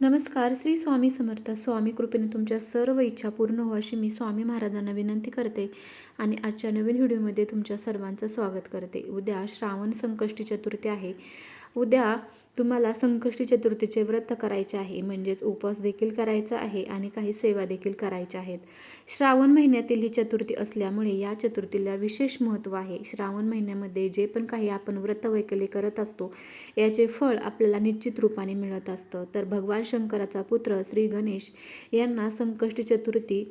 नमस्कार श्री स्वामी समर्थ. स्वामी कृपेने तुमच्या सर्व इच्छा पूर्ण हो अशी मी स्वामी महाराजांना विनंती करते आणि आजच्या नवीन व्हिडिओमध्ये तुमच्या सर्वांचं स्वागत करते. उद्या श्रावण संकष्टी चतुर्थी आहे. उद्या तुम्हाला संकष्टी चतुर्थीचे व्रत करायचे आहे. म्हणजेच उपवास देखील करायचा आहे आणि काही सेवा देखील करायच्या आहेत. श्रावण महिन्यातील ही चतुर्थी असल्यामुळे या चतुर्थीला विशेष महत्त्व आहे. श्रावण महिन्यामध्ये जे पण काही आपण व्रत वैकल्य करत असतो याचे फळ आपल्याला निश्चित रूपाने मिळत असतं. तर भगवान शंकराचा पुत्र श्री गणेश यांना संकष्टी चतुर्थी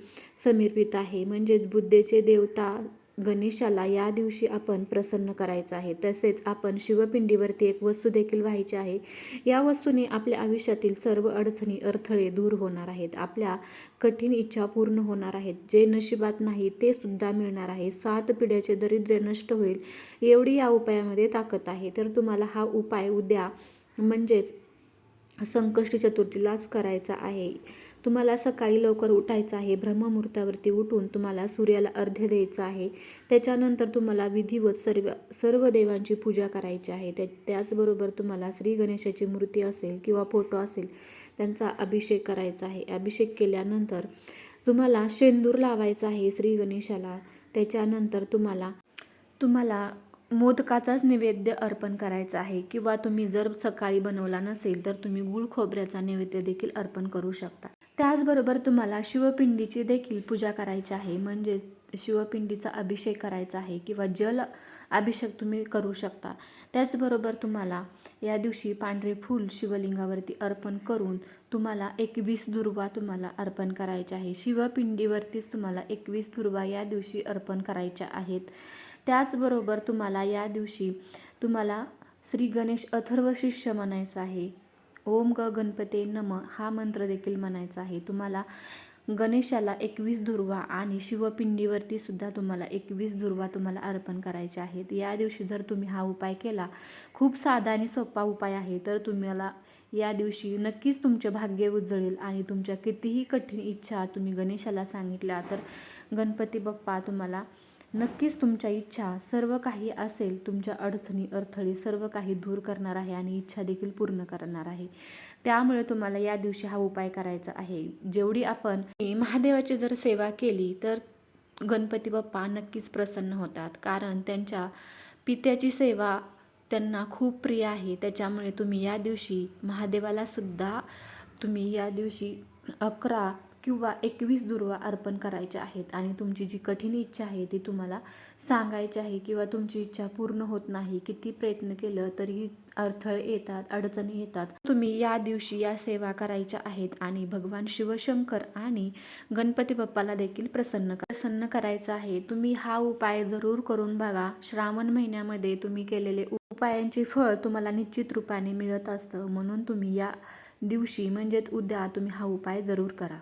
समर्पित आहे. म्हणजेच बुद्धेचे देवता गणेशाला या दिवशी आपण प्रसन्न करायचं आहे. तसेच आपण शिवपिंडीवरती एक वस्तू देखील व्हायची आहे. या वस्तूने आपल्या आयुष्यातील सर्व अडचणी अडथळे दूर होणार आहेत. आपल्या कठीण इच्छा पूर्ण होणार आहेत. जे नशिबात नाही ते सुद्धा मिळणार आहे. सात पिढ्याचे दरिद्र्य नष्ट होईल एवढी या उपायामध्ये ताकद आहे. तर तुम्हाला हा उपाय उद्या म्हणजेच संकष्टी चतुर्थीलाच करायचा आहे. तुम्हाला सकाळी लवकर उठायचं आहे ब्रह्ममुहूर्तावरती उठून तुम्हाला सूर्याला अर्ध्य द्यायचं आहे. त्याच्यानंतर तुम्हाला विधिवत सर्व सर्व देवांची पूजा करायची आहे. त्या त्याचबरोबर तुम्हाला श्री गणेशाची मूर्ती असेल किंवा फोटो असेल त्यांचा अभिषेक करायचा आहे. अभिषेक केल्यानंतर तुम्हाला शेंदूर लावायचा आहे श्री गणेशाला. त्याच्यानंतर तुम्हाला तुम्हाला मोदकाचाच नैवेद्य अर्पण करायचा आहे. किंवा तुम्ही जर सकाळी बनवला नसेल तर तुम्ही गुळ खोबऱ्याचा नैवेद्य देखील अर्पण करू शकता. त्याचबरोबर तुम्हाला शिवपिंडीची देखील पूजा करायची आहे. म्हणजे शिवपिंडीचा अभिषेक करायचा आहे किंवा जल अभिषेक तुम्ही करू शकता. त्याचबरोबर तुम्हाला या दिवशी पांढरे फूल शिवलिंगावरती अर्पण करून तुम्हाला एकवीस दुर्वा तुम्हाला अर्पण करायच्या आहे. शिवपिंडीवरतीच तुम्हाला एकवीस दुर्वा या दिवशी अर्पण करायच्या आहेत. त्याचबरोबर तुम्हाला या दिवशी तुम्हाला श्री गणेश अथर्व शिष्य म्हणायचं आहे. ओम ग गणपते नम हा मंत्र देखील म्हणायचा आहे. तुम्हाला गणेशाला एकवीस दुर्वा आणि शिवपिंडीवरती सुद्धा तुम्हाला एकवीस दुर्वा तुम्हाला अर्पण करायचे आहेत. या दिवशी जर तुम्ही हा उपाय केला खूप साधा आणि सोपा उपाय आहे तर तुम्हाला या दिवशी नक्कीच तुमचे भाग्य उजळेल आणि तुमच्या कितीही कठीण इच्छा तुम्ही गणेशाला सांगितल्या तर गणपती बाप्पा तुम्हाला नक्कीच तुमच्या इच्छा सर्व काही असेल तुमच्या अडचणी अडथळे सर्व काही दूर करणार आहे आणि इच्छा देखील पूर्ण करणार आहे. त्यामुळे तुम्हाला या दिवशी हा उपाय करायचा आहे. जेवढी आपण महादेवाची जर सेवा केली तर गणपती बाप्पा नक्कीच प्रसन्न होतात. कारण त्यांच्या पित्याची सेवा त्यांना खूप प्रिय आहे. त्याच्यामुळे तुम्ही या दिवशी महादेवाला सुद्धा तुम्ही या दिवशी अकरा किंवा एकवीस दुर्वा अर्पण करायच्या आहेत आणि तुमची जी कठीण इच्छा आहे ती तुम्हाला सांगायची आहे किंवा तुमची इच्छा पूर्ण होत नाही किती प्रयत्न केलं तरी अडथळे येतात अडचणी येतात. तुम्ही या दिवशी या सेवा करायच्या आहेत आणि भगवान शिवशंकर आणि गणपती बाप्पाला देखील प्रसन्न प्रसन्न करायचं आहे. तुम्ही हा उपाय जरूर करून बघा. श्रावण महिन्यामध्ये तुम्ही केलेले उपायांचे फळ तुम्हाला निश्चित रूपाने मिळत असतं. म्हणून तुम्ही या दिवशी म्हणजेच उद्या तुम्ही हा उपाय जरूर करा.